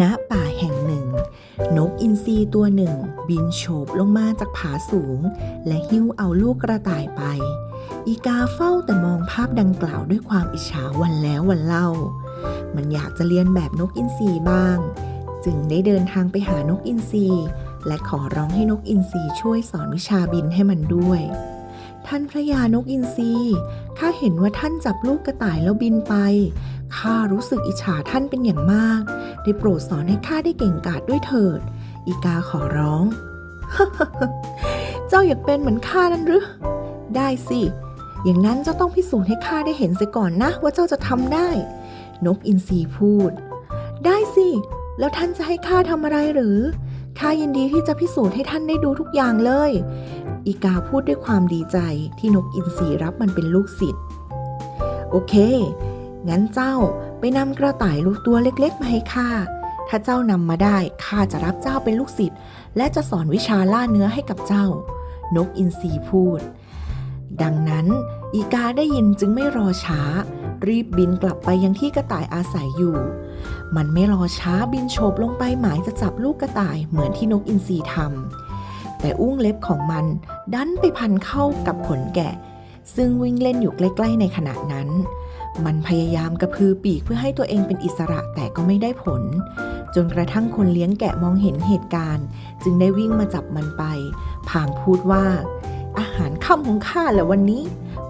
ณป่าแห่งหนึ่ง นกอินทรีตัวหนึ่ง บินโฉบลงมาจากผาสูง และหิ้วเอาลูกกระต่ายไป อีกาเฝ้าแต่มองภาพดังกล่าวด้วยความอิจฉาวันแล้ววันเล่า มันอยากจะเรียนแบบนกอินทรีบ้าง จึงได้เดินทางไปหานกอินทรีและขอร้องให้นกอินทรีช่วยสอนวิชาบินให้มันด้วย ท่านพระยานกอินทรีข้าเห็นว่าท่านจับลูกกระต่ายแล้วบินไป ข้ารู้สึกอิจฉาท่านเป็นอย่างมาก ได้โปรดสอนให้ข้าได้เก่งกาจด้วยเถิด อีกาขอร้อง เจ้าอยากเป็นเหมือนข้านั้นหรือ ได้สิ อย่างนั้นเจ้าต้องพิสูจน์ให้ข้าได้เห็นเสียก่อนนะ ว่าเจ้าจะทำได้ นกอินทรีพูด ได้สิ แล้วท่านจะให้ข้าทำอะไรหรือ ข้ายินดีที่จะพิสูจน์ให้ท่านได้ดูทุกอย่างเลย อีกาพูดด้วยความดีใจที่นกอินทรีรับมันเป็นลูกศิษย์โอเค งั้นเจ้าไปนำกระต่ายลูกตัวเล็กๆ มาให้ข้า ถ้าเจ้านำมาได้ข้าจะรับเจ้าเป็นลูกศิษย์และจะสอนวิชาล่าเนื้อให้กับเจ้า นกอินทรีพูด ดังนั้น อีกาได้ยินจึงไม่รอช้า รีบบินกลับไปยังที่กระต่ายอาศัยอยู่ มันไม่รอช้าบินโฉบลงไปหมายจะจับลูกกระต่ายเหมือนที่นกอินทรีทำแต่อุ้งเล็บของมันดันไปพันเข้ากับขนแกะ ซึ่งวิ่งเล่นอยู่ใกล้ ๆ ในขณะนั้น มันพยายามกระพือปีกเพื่อให้ตัวเองเป็นอิสระแต่ก็ไม่ได้ผล จนกระทั่งคนเลี้ยงแกะมองเห็นเหตุการณ์ จึงได้วิ่งมาจับมันไปพางพูดว่าอาหารค่ำของข้าแหละวันนี้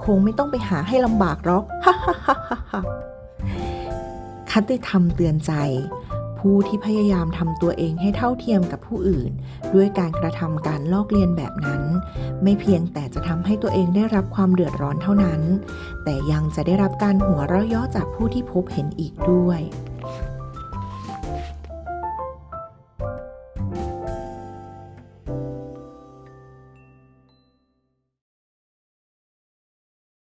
คงไม่ต้องไปหาให้ลำบากหรอกฮ่าฮ่าฮ่าฮ่าคติธรรมเตือนใจ ผู้ที่พยายามทำตัวเองให้เท่าเทียมกับผู้อื่น ด้วยการกระทำการลอกเลียนแบบนั้น ไม่เพียงแต่จะทำให้ตัวเองได้รับความเดือดร้อนเท่านั้น แต่ยังจะได้รับการหัวเราะย่อจากผู้ที่พบเห็นอีกด้วย